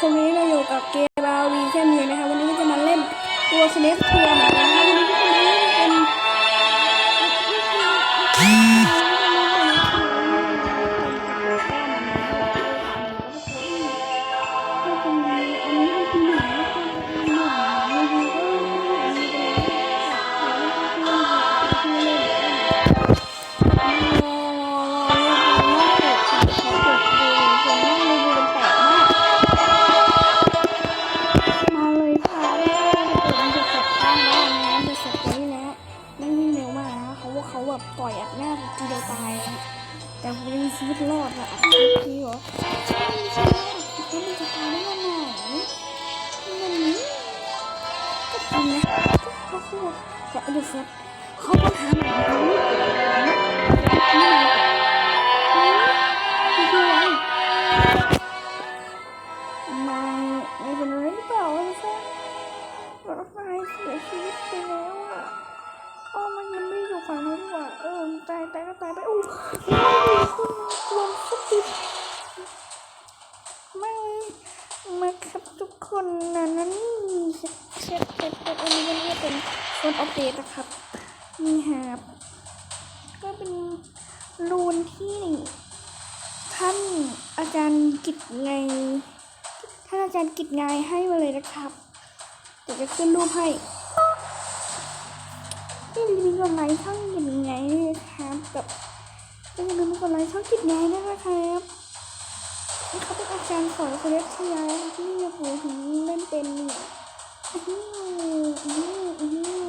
ค ตาย แต่ผมยังมีชีวิตรอดอะพี่เหรอใช่ใช่แล้วมันจะตายได้ยังไงมันนี้ก็จริงนะเขาพูดแต่เดี๋ยวเขาก็ทำแบบนี้นี่คือ คนอัปเดตนะครับ นี่ครับ ก็เป็นรูนที่ท่านอาจารย์กิจไงท่านอาจารย์กิจไงให้มาเลยนะครับเดี๋ยวจะขึ้นรูปให้นี่มีกดไลค์ช่องกิจไงนะครับกับอย่าลืมกดไลค์ช่องกิจไงนะครับนี่เขาเป็นอาจารย์สอนคณะวิทยาที่โหถึงเล่นเป็นเนี่ยอื้อหืออื้อ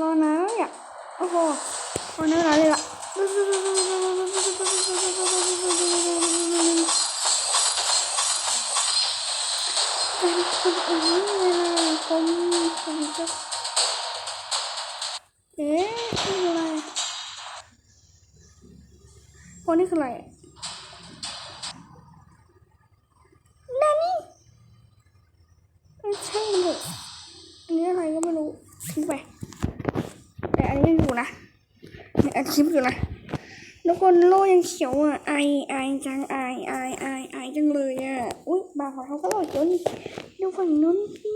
รอนะอยากโอ้โหรอนะเลยล่ะเป็นคนอื่นเลยคนคนจะเอ๊ะนี่คืออะไรคนนี้คืออะไรนั่นนี่ไม่ใช่มันเถอะอันนี้อะไรก็ไม่รู้ทิ้งไป แต่อันนี้อยู่นะเนี่ยอัดค ลิปอยู่นะแล้วคนโลยังเขียวอะไอไอจังไอไอไอไอจังเลยอะอุ้ยบางของเขาก็หล่อจนดูฝั่งนู้นพี่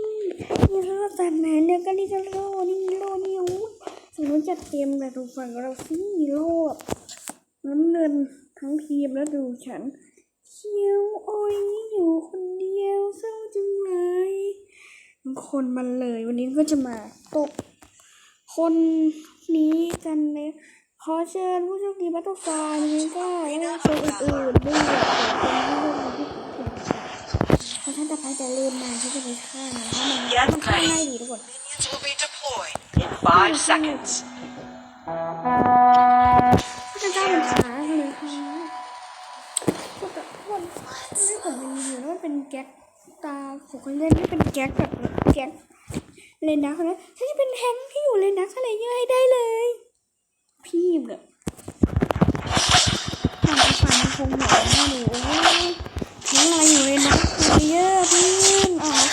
นี่เราตัดไหนเนี่ยก็นี่ก็โลนี่โลนี่อู้ฝั่งนู้นจัดเต็มแต่ดูฝั่งเราสิโลแบบน้ำเงินทั้งทีมแล้วดูฉันเขียวโอ้ยอยู่คนเดียวเศร้าจังเลยคนมันเลยวันนี้ก็จะมาตบคนนี้กันเลย ขอเชิญผู้โชคดีบัตเตอร์ฟลายนี้ก็แล้วก็คอื่นๆด้วยขอคนที่เป็นเพราะท่านจะไปแต่ลืมมาที่จะไปฆ่านะเพรามันมันฆ่าง่ายดีทุกคน Minions will be deployed in five seconds. พระเจ้าเป็นขาเลยค่ะพวกแบบพวกนี่ผมเป็นอยู่แล้วมันเป็นแก๊กตาของคนเล่นที่เป็นแก๊กแบบแก๊กเลนนะคนนั้นฉันจะเป็นแฮงค์ที่อยู่เลนนะอะไรเยอะให้ได้เลย พี่แบบทางฟันคงหนอนแน่เลยโอ้ยทั้งอะไรอยู่เลยนะเลเยอร์พี่อ๋อแ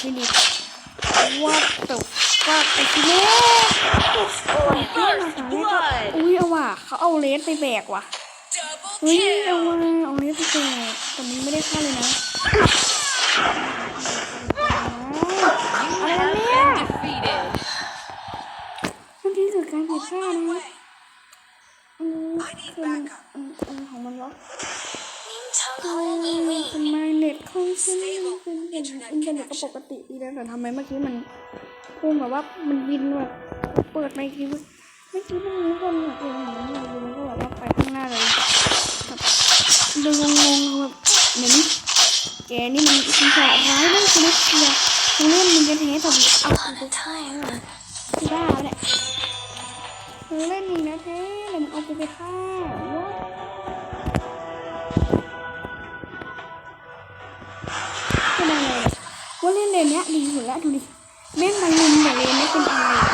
ฟินิกว่าตกว่าไอฟินิกอุ้ยเอาว่ะเขาเอาเลสไปแบกว่ะอุ้ยเอาว่ะเอาเลสไปแบกแต่มันไม่ได้ค่าเลยนะอะไรเนี่ยมันที่สุดการผิดพลาดนะอืมคือมันของมันวะ ทำไมเน็ตของฉันเป็นเป็นอินเทอร์เน็ตก็ปกติดีนะแต่ทำไมเมื่อกี้มันพุ่งแบบว่ามันบินแบบเปิดไปทีว่าเมื่อกี้มันมีคนแบบเองเหมือนมันมันก็แบบว่าไปข้างหน้าเลยแบบดูงงๆแบบเหมือนแกนี่มันปีศาจร้ายมากคือนักเชียร์ทั้งเล่นมันจะแท้แต่เอาไปฆ่าเลยบ้าเนี่ยเล่นนี่นะแท้แต่มันเอากูไปฆ่าว่า เล่นเลนเนี้ยดีสุดแล้วดูดิแม่งมาลุมแต่เลนไม่เป็นอะไร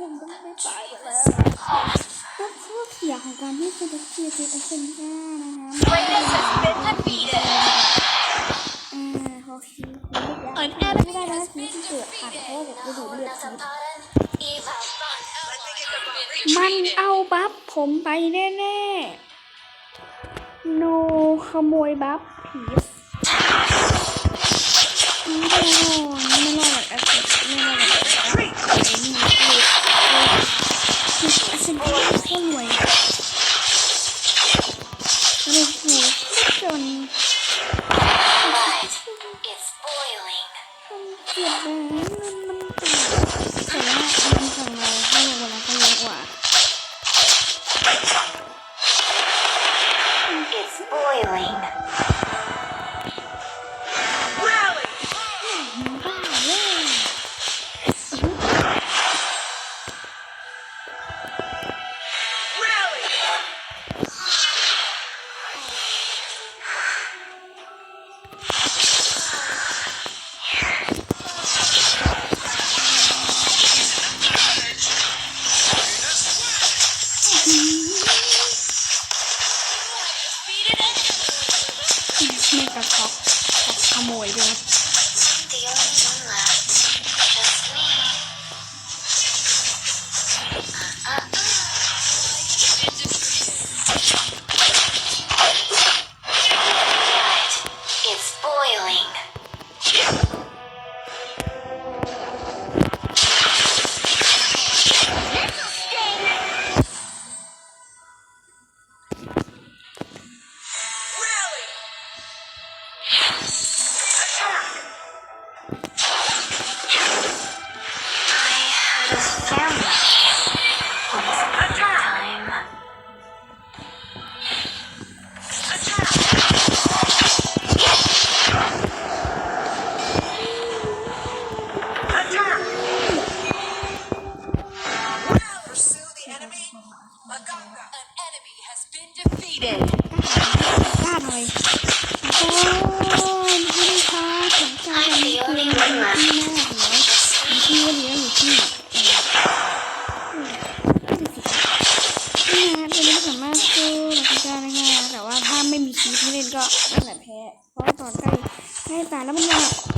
ผมต้องไม่ตายไปแล้วก็ข้อเสียของการที่เป็นเชียร์เป็นอาเซนกานะคะ Greatest has been defeated. อ่าเขาคิวเขาไม่ได้ไม่ได้นะคิวที่เกิดอัดเพราะว่าผมไปดูดเลือดคิวมันเอาบัฟผมไปแน่ๆโนขโมยบัฟผีไม่รอ เม่กระช็อกช็อกขโมยด้วยนะ enemy has been defeated. กล้าหน่อยโอ้ยพี่คะสนใจกันคือที่หน้าหัวอยู่ที่ว่าเลี้ยงอยู่ที่นี่นะตัวนี้สามารถสู้นักกีฬาได้ง่ายนะแต่ว่าถ้าไม่มีชีวิตให้เล่นก็นั่นแหละแพ้เพราะว่าตอนใกล้ใกล้ตายแล้วมันยังแ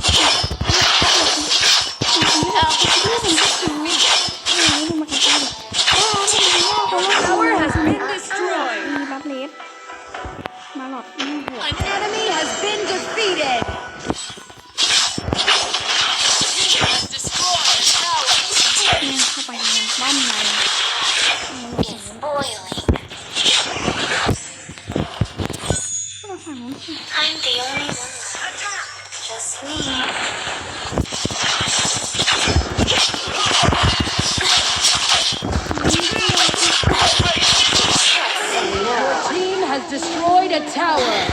tower.